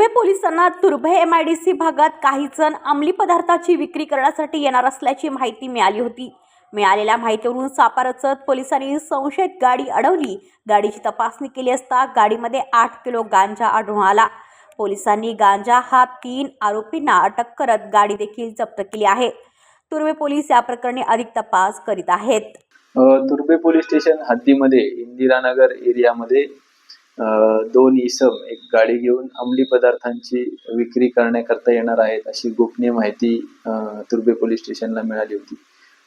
तुर्भे पोलिसांना Turbhe M I D C भागात काही जण अंमली पदार्थाची विक्री करण्यासाठी येणार असल्याची माहिती मिळाली होती. मिळालेल्या माहितीवरून सापारचत पोलिसांनी संशयित गाडी अडवली. गाडीची तपासणी केली असता गाडीमध्ये आठ किलो गांजा आढळून आला. पोलिसांनी गांजा हा तीन आरोपींना अटक करत गाडी देखील जप्त केली आहे. तुर्भे पोलीस या प्रकरणी अधिक तपास करीत आहेत. तुर्भे पोलीस स्टेशन हद्दीमध्ये इंदिरानगर एरियामध्ये दोन इसम एक गाडी घेऊन अंमली पदार्थांची विक्री करण्याकरता येणार आहेत अशी गोपनीय माहिती तुर्बे पोलीस स्टेशनला मिळाली होती.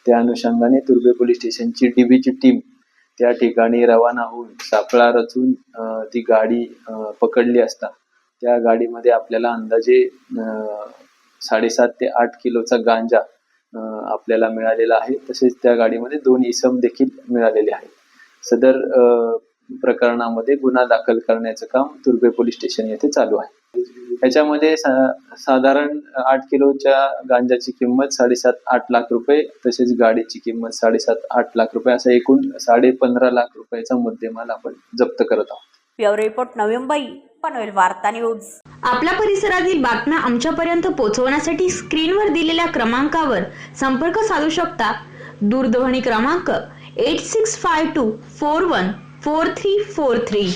त्या अनुषंगाने तुर्बे पोलीस स्टेशनची डीबीची टीम त्या ठिकाणी रवाना होऊन सापळा रचून ती गाडी पकडली असता. त्या गाडीमध्ये आपल्याला अंदाजे साडेसात ते आठ किलोचा गांजा आपल्याला मिळालेला आहे. तसेच त्या गाडीमध्ये दोन इसम देखील मिळालेले आहेत. सदर प्रकरणामध्ये गुन्हा दाखल करण्याचं काम तुर्भे पोलीस स्टेशन येथे चालू आहे. याच्यामध्ये सा- साधारण आठ किलोच्या गांजाची किंमत साडेसात आठ लाख रुपये तसेच गाडीची किंमत साडेसात आठ लाख रुपये असा एकूण साडे पंधरा लाख रुपयाचा मुद्देमाल आपण जप्त करत आहोत. रिपोर्ट नवी मुंबई पनवेल वार्ता न्यूज. आपल्या परिसरातील बातम्या आमच्यापर्यंत पोहोचवण्यासाठी स्क्रीनवर दिलेल्या क्रमांकावर संपर्क साधू शकता. दूरध्वनी क्रमांक eight six five two four one four three four three.